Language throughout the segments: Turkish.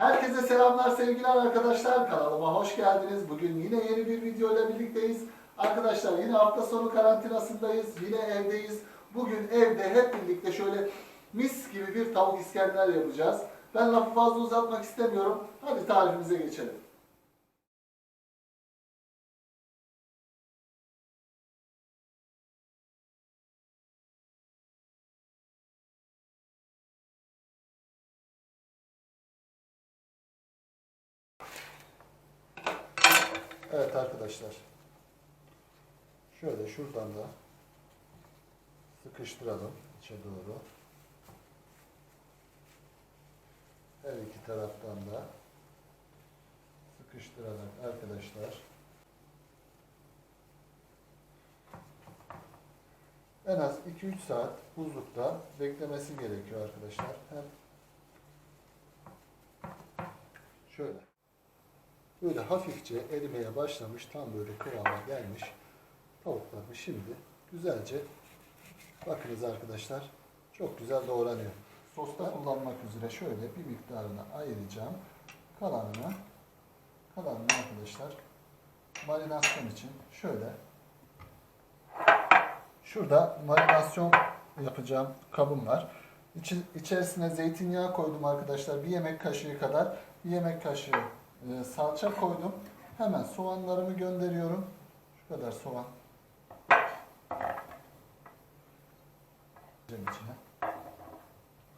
Herkese selamlar sevgiler arkadaşlar. Kanalıma hoş geldiniz. Bugün yine yeni bir video ile birlikteyiz. Arkadaşlar yine hafta sonu karantinasındayız. Yine evdeyiz. Bugün evde hep birlikte şöyle mis gibi bir tavuk iskender yapacağız. Ben lafı fazla uzatmak istemiyorum. Hadi tarifimize geçelim. Evet arkadaşlar. Şöyle şuradan da sıkıştıralım içe doğru. Her iki taraftan da sıkıştırarak arkadaşlar en az 2-3 saat buzlukta beklemesi gerekiyor arkadaşlar. Hem şöyle böyle hafifçe erimeye başlamış tam böyle kıvama gelmiş tavuklarımı şimdi güzelce bakınız arkadaşlar çok güzel doğranıyor. Sosta kullanmak üzere şöyle bir miktarını ayıracağım. Kalanını kalanını arkadaşlar marinasyon için şöyle şurada marinasyon yapacağım kabım var. İçi, içerisine zeytinyağı koydum arkadaşlar. Bir yemek kaşığı kadar. Bir yemek kaşığı e, salça koydum. Hemen soğanlarımı gönderiyorum. Şu kadar soğan. içine.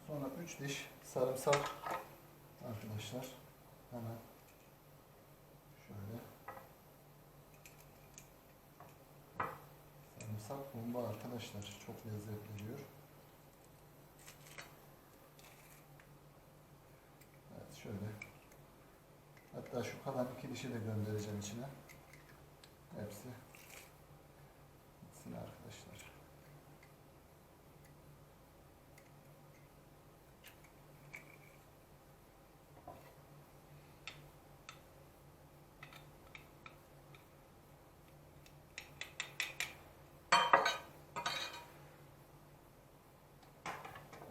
Sonra 3 diş sarımsak arkadaşlar. Hemen şöyle. Sarımsak bomba arkadaşlar. Çok lezzet veriyor. Evet şöyle. Hatta şu kalan iki dişi de göndereceğim içine. Hepsi gitsin arkadaşlar.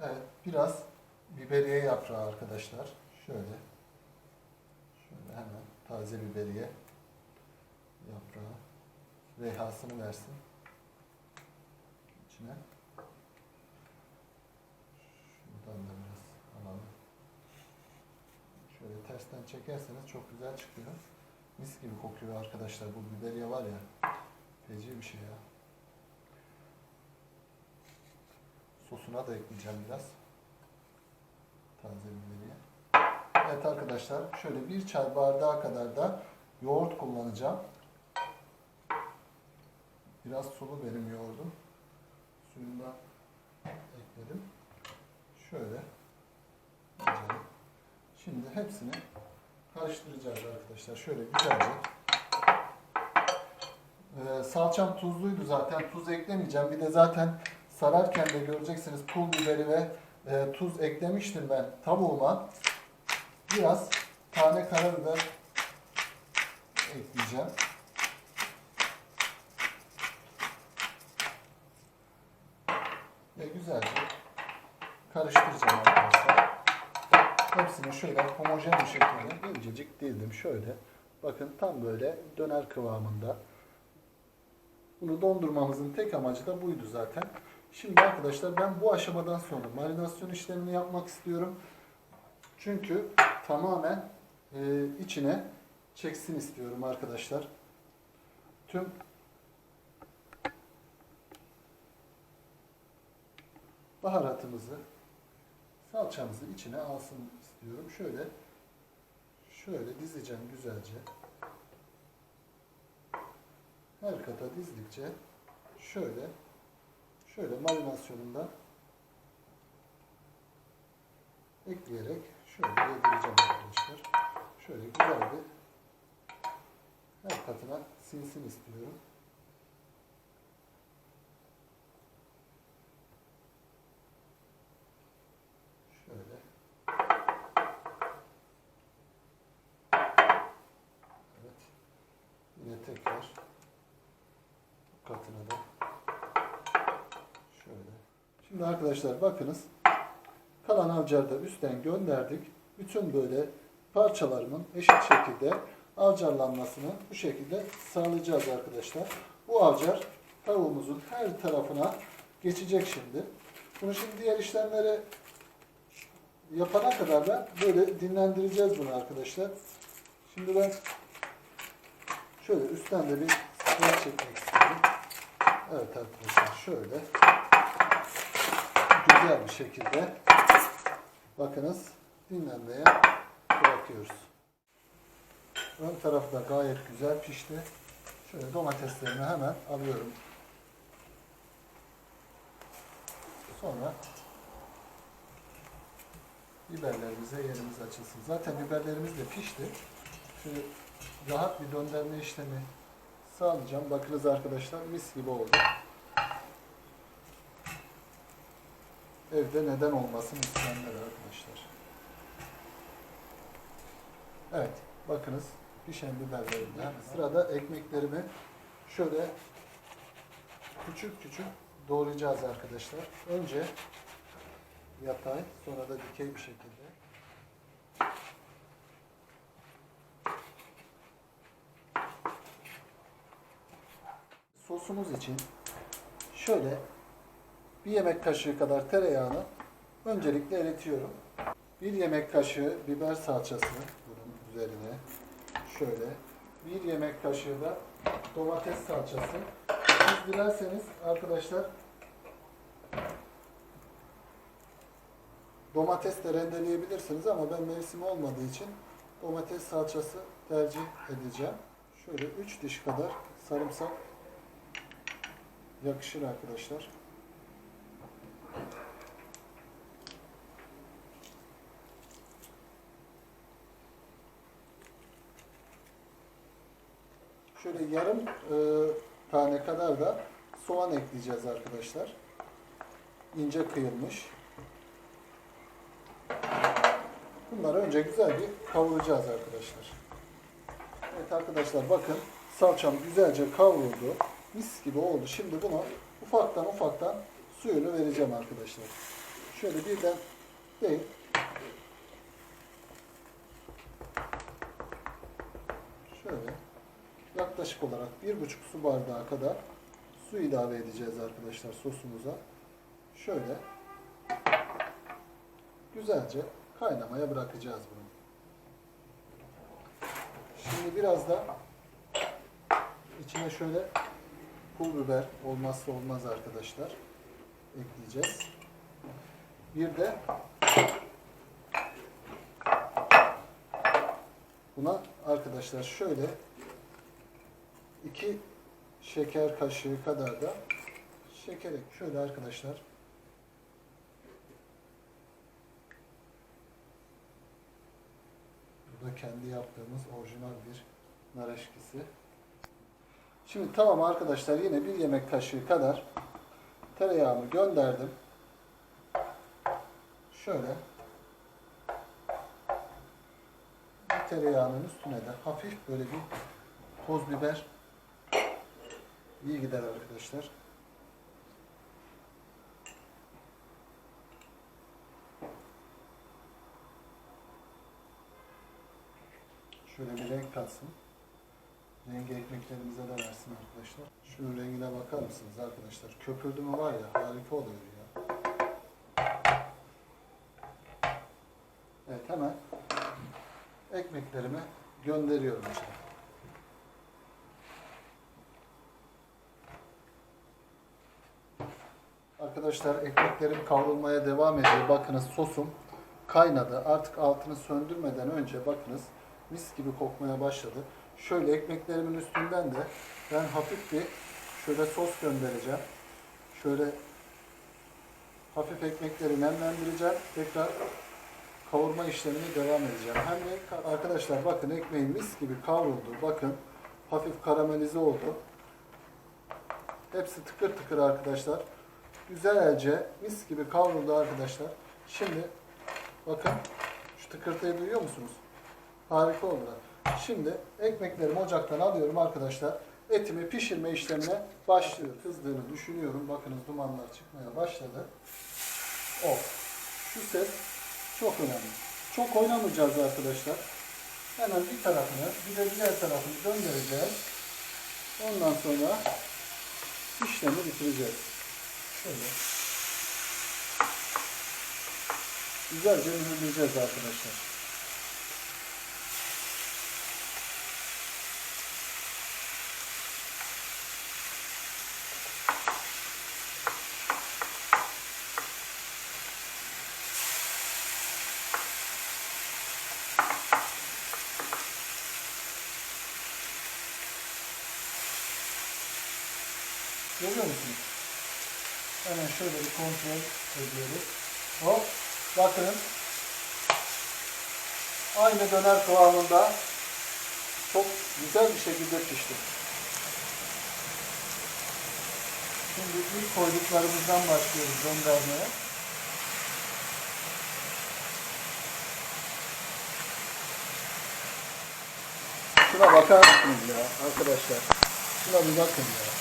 Evet, biraz biberiye yaprağı arkadaşlar. Şöyle. Taze biberiye yaprağı reyhasını versin. İçine. Şuradan da biraz alalım. Şöyle tersten çekerseniz çok güzel çıkıyor. Mis gibi kokuyor arkadaşlar. Bu biberiye var ya. Feci bir şey ya. Sosuna da ekleyeceğim biraz. Taze biberiye. Evet arkadaşlar şöyle bir çay bardağı kadar da yoğurt kullanacağım. Biraz sulu benim yoğurdum. Suyunu da ekledim. Şöyle. Şimdi hepsini karıştıracağız arkadaşlar. Şöyle güzelce. Ee, salçam tuzluydu zaten. Tuz eklemeyeceğim. Bir de zaten sararken de göreceksiniz pul biberi ve e, tuz eklemiştim ben tavuğuma. Biraz tane karabiber ekleyeceğim. Ve güzelce karıştıracağım arkadaşlar. Hepsini şöyle homojen bir şekilde incecik dildim şöyle. Bakın tam böyle döner kıvamında. Bunu dondurmamızın tek amacı da buydu zaten. Şimdi arkadaşlar ben bu aşamadan sonra marinasyon işlemini yapmak istiyorum. Çünkü tamamen e, içine çeksin istiyorum arkadaşlar. Tüm baharatımızı, salçamızı içine alsın istiyorum. Şöyle şöyle dizeceğim güzelce. Her kata dizdikçe şöyle şöyle marinasyonunda ekleyerek şöyle yedireceğim arkadaşlar. Şöyle güzel bir her katına sinsin istiyorum. Şöyle. Evet. Yine tekrar katına da şöyle. Şimdi arkadaşlar bakınız kalan avcarı da üstten gönderdik. Bütün böyle parçalarımın eşit şekilde avcarlanmasını bu şekilde sağlayacağız arkadaşlar. Bu avcar tavuğumuzun her tarafına geçecek şimdi. Bunu şimdi diğer işlemleri yapana kadar da böyle dinlendireceğiz bunu arkadaşlar. Şimdi ben şöyle üstten de bir sıra çekmek istiyorum. Evet arkadaşlar şöyle güzel bir şekilde bakınız dinlenmeye bırakıyoruz. Ön tarafı da gayet güzel pişti. Şöyle domateslerimi hemen alıyorum. Sonra biberlerimize yerimiz açılsın. Zaten biberlerimiz de pişti. Şöyle rahat bir döndürme işlemi sağlayacağım. Bakınız arkadaşlar mis gibi oldu. Evde neden olmasın isteyenler arkadaşlar. Evet, bakınız pişen biberlerimle. Sırada ekmeklerimi şöyle küçük küçük doğrayacağız arkadaşlar. Önce yatay, sonra da dikey bir şekilde. Sosumuz için şöyle bir yemek kaşığı kadar tereyağını öncelikle eritiyorum. Bir yemek kaşığı biber salçası bunun üzerine. Şöyle. Bir yemek kaşığı da domates salçası. Siz dilerseniz arkadaşlar domates de rendeleyebilirsiniz ama ben mevsim olmadığı için domates salçası tercih edeceğim. Şöyle 3 diş kadar sarımsak yakışır arkadaşlar. Şöyle yarım e, tane kadar da soğan ekleyeceğiz arkadaşlar. İnce kıyılmış. Bunları önce güzel bir kavuracağız arkadaşlar. Evet arkadaşlar bakın salçam güzelce kavruldu. Mis gibi oldu. Şimdi buna ufaktan ufaktan suyunu vereceğim arkadaşlar. Şöyle birden değil. Şöyle yaklaşık olarak bir buçuk su bardağı kadar su ilave edeceğiz arkadaşlar sosumuza. Şöyle güzelce kaynamaya bırakacağız bunu. Şimdi biraz da içine şöyle pul biber olmazsa olmaz arkadaşlar ekleyeceğiz. Bir de buna arkadaşlar şöyle 2 şeker kaşığı kadar da şeker ek. Şöyle arkadaşlar. Bu da kendi yaptığımız orijinal bir nar eşkisi. Şimdi tamam arkadaşlar yine bir yemek kaşığı kadar tereyağımı gönderdim. Şöyle bir tereyağının üstüne de hafif böyle bir toz biber iyi gider arkadaşlar. Şöyle bir renk katsın. Rengi ekmeklerimize de versin arkadaşlar. Şunun rengine bakar mısınız arkadaşlar? Köpürdü mü var ya harika oluyor ya. Evet hemen ekmeklerimi gönderiyorum içine. Arkadaşlar ekmeklerim kavrulmaya devam ediyor. Bakınız sosum kaynadı. Artık altını söndürmeden önce bakınız mis gibi kokmaya başladı. Şöyle ekmeklerimin üstünden de ben hafif bir şöyle sos göndereceğim. Şöyle hafif ekmekleri nemlendireceğim. Tekrar kavurma işlemini devam edeceğim. Hem de arkadaşlar bakın ekmeğim mis gibi kavruldu. Bakın hafif karamelize oldu. Hepsi tıkır tıkır arkadaşlar. Güzelce mis gibi kavruldu arkadaşlar. Şimdi bakın şu tıkırtıyı duyuyor musunuz? Harika oldular. Şimdi ekmeklerimi ocaktan alıyorum arkadaşlar. Etimi pişirme işlemine başlıyorum. Kızdığını düşünüyorum. Bakınız dumanlar çıkmaya başladı. O. Şu ses çok önemli. Çok oynamayacağız arkadaşlar. Hemen bir tarafını, bir de diğer tarafını döndüreceğiz. Ondan sonra işlemi bitireceğiz. Şöyle. Güzelce mühürleyeceğiz arkadaşlar. Görüyor musunuz? Hemen şöyle bir kontrol ediyoruz. Hop, bakın. Aynı döner kıvamında çok güzel bir şekilde pişti. Şimdi ilk koyduklarımızdan başlıyoruz göndermeye. Şuna bakar mısınız ya arkadaşlar? Şuna bir bakın ya.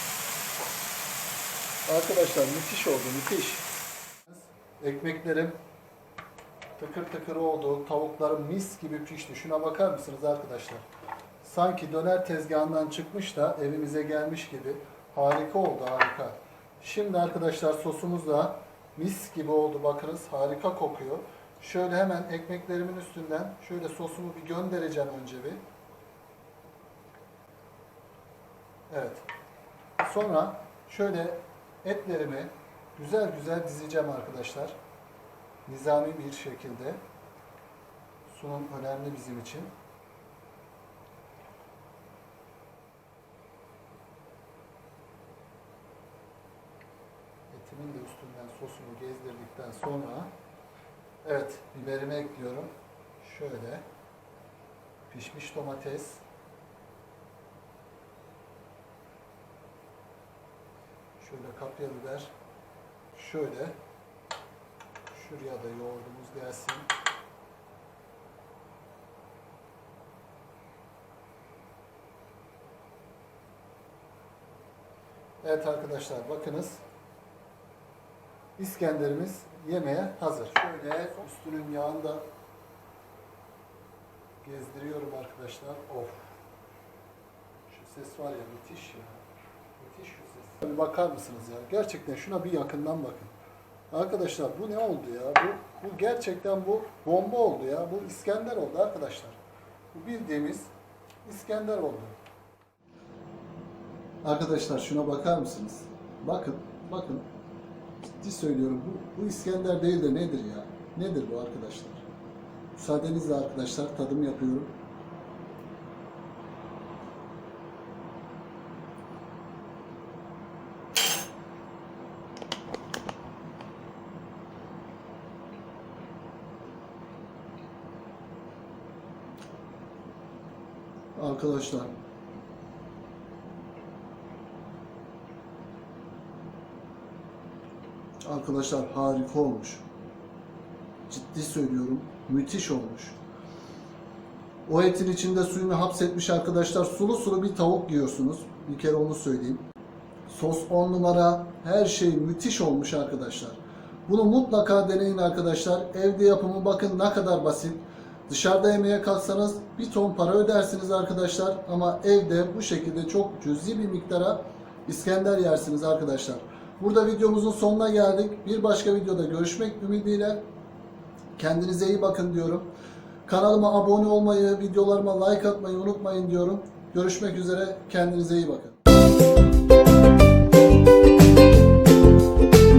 Arkadaşlar müthiş oldu müthiş. Ekmeklerim tıkır tıkır oldu. Tavuklarım mis gibi pişti. Şuna bakar mısınız arkadaşlar? Sanki döner tezgahından çıkmış da evimize gelmiş gibi. Harika oldu harika. Şimdi arkadaşlar sosumuz da mis gibi oldu bakınız. Harika kokuyor. Şöyle hemen ekmeklerimin üstünden şöyle sosumu bir göndereceğim önce bir. Evet. Sonra şöyle etlerimi güzel güzel dizeceğim arkadaşlar. Nizami bir şekilde. Sunum önemli bizim için. Etimin de üstünden sosunu gezdirdikten sonra evet biberimi ekliyorum. Şöyle pişmiş domates Şöyle kapya biber. Şöyle. Şuraya da yoğurdumuz gelsin. Evet arkadaşlar bakınız. İskenderimiz yemeğe hazır. Şöyle üstünün yağını da gezdiriyorum arkadaşlar. Of. Şu ses var ya müthiş ya. Bir bakar mısınız ya? Gerçekten şuna bir yakından bakın. Arkadaşlar bu ne oldu ya? Bu, bu gerçekten bu bomba oldu ya. Bu İskender oldu arkadaşlar. Bu bildiğimiz İskender oldu. Arkadaşlar şuna bakar mısınız? Bakın, bakın. Ciddi söylüyorum bu, bu İskender değil de nedir ya? Nedir bu arkadaşlar? Müsaadenizle arkadaşlar tadım yapıyorum. Arkadaşlar Arkadaşlar harika olmuş. Ciddi söylüyorum. Müthiş olmuş. O etin içinde suyunu hapsetmiş arkadaşlar. Sulu sulu bir tavuk yiyorsunuz. Bir kere onu söyleyeyim. Sos 10 numara. Her şey müthiş olmuş arkadaşlar. Bunu mutlaka deneyin arkadaşlar. Evde yapımı bakın ne kadar basit. Dışarıda yemeğe kalksanız bir ton para ödersiniz arkadaşlar ama evde bu şekilde çok cüzi bir miktara İskender yersiniz arkadaşlar. Burada videomuzun sonuna geldik. Bir başka videoda görüşmek ümidiyle kendinize iyi bakın diyorum. Kanalıma abone olmayı, videolarıma like atmayı unutmayın diyorum. Görüşmek üzere. Kendinize iyi bakın.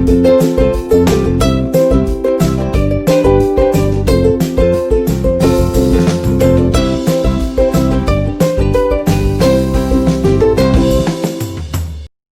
Müzik